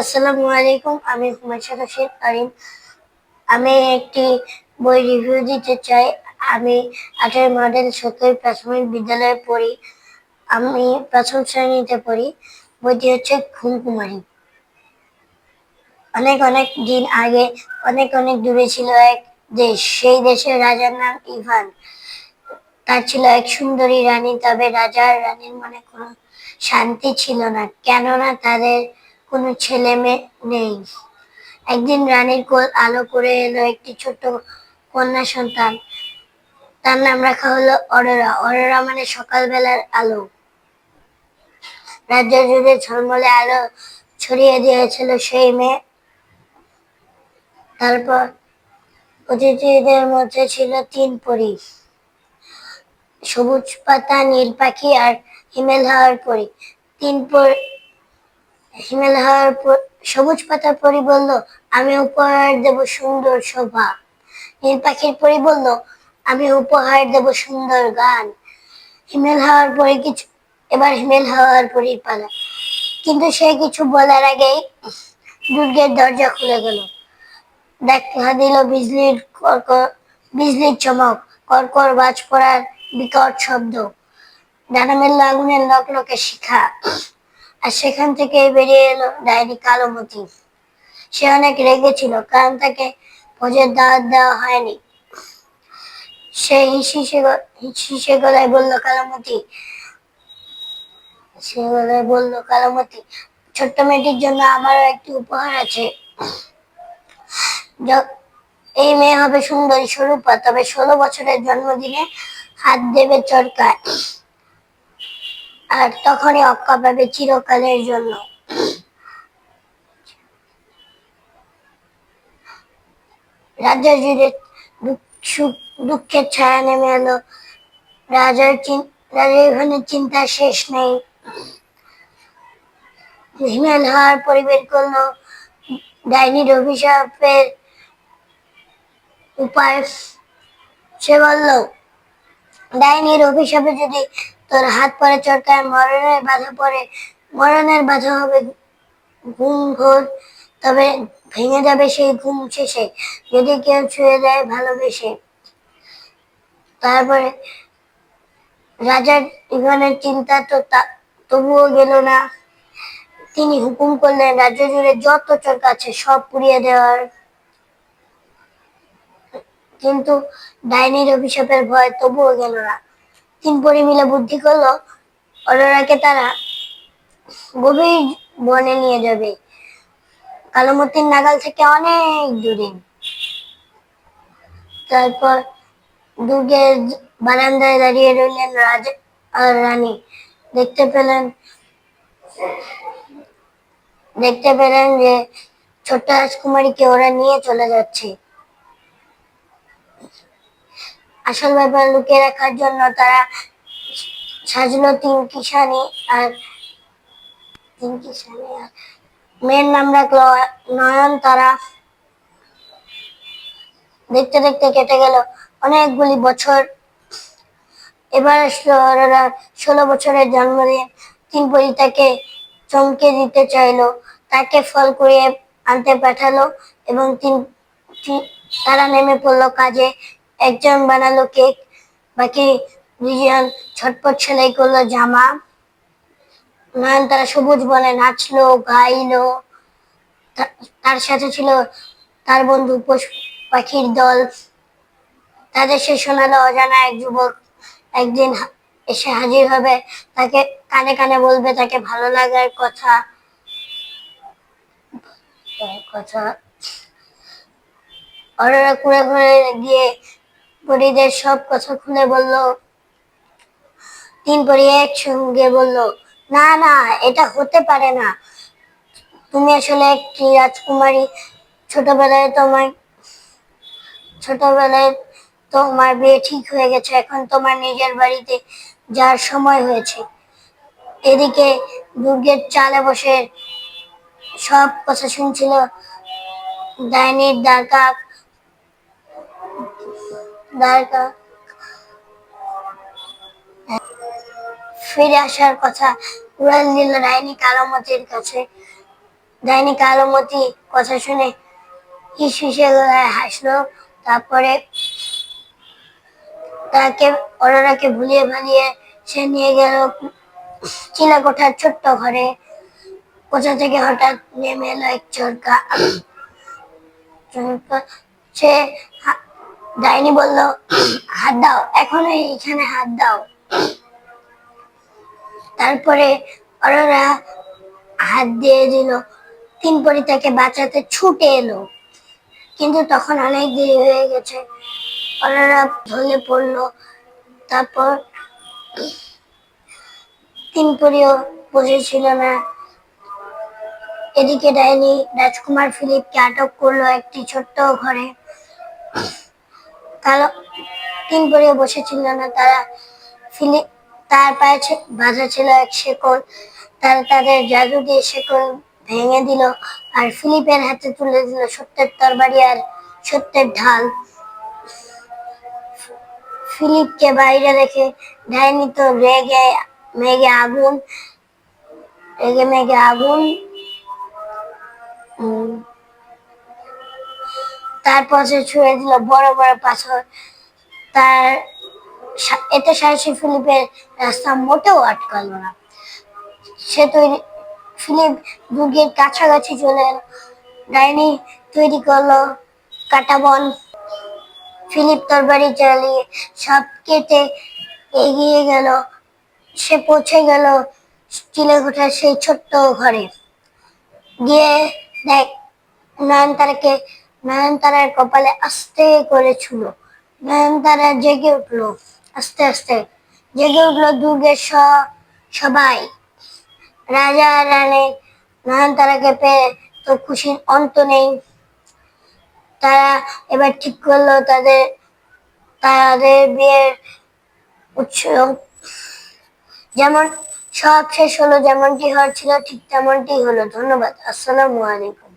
আসসালামু আলাইকুম, আমি হুমায়শা রশিদ আরিম আমি একটি বই রিভিউ দিতে চাই। আমি আঠারো মডেল সত্যই প্রাথমিক বিদ্যালয়ে পড়ি। আমি প্রথম শ্রেণীতে পড়ি। বইটি হচ্ছে ঘুমকুমারী। অনেক অনেক দিন আগে, অনেক অনেক দূরে ছিল এক দেশ। সেই দেশের রাজার নাম ইভান। তার ছিল এক সুন্দরী রানী, তবে রাজা রানীর মনে কোনো শান্তি ছিল না। কেননা তাদের কোনো ছেলে মেয়ে নেই। একদিন রানীর কোল আলো করে এলো একটি ছোট্ট কন্যা সন্তান। তার নাম রাখা হলো অরোরা। অরোরা মানে সকালবেলার আলো। রাজ্য জুড়ে ঝলমলে আলো ছড়িয়ে দিয়েছিল সেই মেয়ে। তারপর অতিথিদের মধ্যে ছিল তিন পরী। সবুজ পাতা, নীল পাখি আর হিমেল হাওয়ার পরি। তিন পর হিমেল হাওয়ার সবুজ পাতার পরি বলল, আমি উপহার দেব সুন্দর শোভা। নীল পাখির পরি বলল, আমি উপহার দেব সুন্দর গান। হিমেল হাওয়ার পরি কিছু এবার হিমেল হাওয়ার পরি পালা। কিন্তু সে কিছু বলার আগেই দুর্গের দরজা খুলে গেল। দেখা দিল বিজলির কর্কর বিজলির চমক কর্কর বাজ পড়ার বিকট শব্দ। ডানা আগুনের লকলকে শিখা। আর সেখান থেকে বেরিয়ে এলো ডায়েরি কালোমতি সে অনেক রেগেছিল কারণ তাকে ভোজের দাওয়াত দেওয়া হয়নি। সে হিসিসে গলায় বলল কালামতি সে গলায় বলল কালামতি ছোট্ট মেয়েটির জন্য আমারও একটি উপহার আছে। এই মেয়ে হবে সুন্দরী স্বরূপা, তবে ষোলো বছরের জন্মদিনে হাত দেবে চরকায়। আর তখনই অক্কা পাবে চিরকালের জন্য। রাজ্য জুড়ে দুঃখের ছায়া নেমে এলো। রাজার রাজার এখানে চিন্তা শেষ নেই। হিমেল হাওয়ার পরিবেশ করল। ডাইনির অভিশাপের উপায় সে বলল, ডাইনির অভিশাপে যদি তোর হাত পরে চরকায় মরণের বাধা পড়ে, মরণের বাধা হবে ঘুম ঘোর তবে ভেঙে যাবে সেই ঘুম শেষে, যদি কেউ ছুঁয়ে দেয় ভালোবেসে। তারপরে রাজার ইভানের চিন্তা তো, তবুও গেল না। তিনি হুকুম করলেন, রাজ্য জুড়ে যত চরকা আছে সব পুড়িয়ে দেওয়ার। কিন্তু ডাইনির অভিশাপের ভয় তবুও গেল না। তিন পরি মিলে বুদ্ধি করল অরোরাকে তারা গভীর বনে নিয়ে যাবে। কালোমতির নাগাল থেকে অনেক দূরে। তারপর দুর্গের বারান্দায় দাঁড়িয়ে রইলেন রাজা আর রানী। দেখতে পেলেন দেখতে পেলেন যে ছোট্ট রাজকুমারীকে ওরা নিয়ে চলে যাচ্ছে। আসল ব্যাপার লুকিয়ে রাখার জন্য তারা সাজলো তিন কিষানি আর তিন কিষানি আর মেয়ের নাম রাখল নয়ন তারা। দেখতে দেখতে কেটে গেল অনেকগুলি বছর। এবার আসলো ওরা ষোলো বছরের জন্মদিন। তিন পরি তাকে চমকে দিতে চাইলো, তাকে ফল করিয়ে আনতে পাঠালো এবং তিন তারা নেমে পড়ল কাজে। একজন বানালো কেক, বাকি দুজন ছটপট সেলাই করল জামা। নয়ন তারা সবুজ বনে নাচলো, গাইলো। তার সাথে ছিল তার বন্ধু পশু পাখির দল। তাদের সে শোনালো অজানা এক যুবক। একদিন এসে হাজির হবে, তাকে কানে কানে বলবে তাকে ভালো লাগার কথা। কথা। অরোরা কুড়ে ঘুরে গিয়ে পরীদের সব কথা খুলে বলল। তিন পরি একসঙ্গে বলল, না না, এটা হতে পারে না। তুমি আসলে একটি রাজকুমারী। ছোটবেলায় তোমার ছোটবেলায় তোমার বিয়ে ঠিক হয়ে গেছে। এখন তোমার নিজের বাড়িতে যাওয়ার সময় হয়েছে। এদিকে দুর্গের চালে বসে সব কথা শুনছিল। ডাইনির দ্বারকা দ্বারকা। ফিরে আসার কথা উড়াল দিল ডাইনি কালামতির কাছে। ডাইনি কালোমতি কথা শুনে হিসে গলায় হাসলো, তারপরে তাকে, অরোরাকে ভুলিয়ে ভালিয়ে সে নিয়ে গেল চিলাকোঠার ছোট্ট ঘরে। কোথা থেকে হঠাৎ নেমে এলো এক চরকা সে ডাইনি বলল, হাত দাও এখনও এখানে হাত দাও। তারপরে অরোরা হাত দিয়ে দিল। তিন পরি তাকে বাঁচাতে ছুটে এলো। কিন্তু তখন অনেক দেরি হয়ে গেছে। অরোরা ঢলে পড়ল। তারপর তিন পরিও বসেছিল না। এদিকে ডাইনি রাজকুমার ফিলিপকে আটক করল একটি ছোট্ট ঘরে। কালো তিন পরিও বসেছিল না, তারা ফিলিপ তার পায়ে বাঁধা ছিল এক শেকল তারা তাদের জাদু দিয়ে শেকল ভেঙে দিল আর ফিলিপের হাতে তুলে দিল সত্যের তরবারি আর সত্যের ঢাল। ফিলিপকে বাইরে রেখে ডাইনি তো রেগে মেঘে আগুন রেগে মেঘে আগুন। তারপর সে ছুঁড়ে দিল বড় বড় পাথর। তার এতে সাহসী ফিলিপের রাস্তা মোটেও আটকালো না। সে তৈরি ফিলিপ দুর্গের কাছাকাছি চলে এলো। ডাইনি তৈরি করল কাটাবন। ফিলিপ তরবারি চালিয়ে সব কেটে এগিয়ে গেল। সে পৌঁছে গেল চিলেকোঠার সেই ছোট্ট ঘরে। গিয়ে দেখ নয়নতারাকে নয়নতারার কপালে আস্তে করে ছুলো। নয়নতারা জেগে উঠল, আস্তে আস্তে। জেগে উঠল দুর্গের সবাই। রাজা রানী, নয়নতারাকে পেয়ে তো খুশির অন্ত নেই। তারা এবার ঠিক করল তাদের তাদের বিয়ের উৎসব। যেমন সব শেষ হলো, যেমনটি হওয়ার ছিল ঠিক তেমনটি হলো। ধন্যবাদ। আসসালামু আলাইকুম।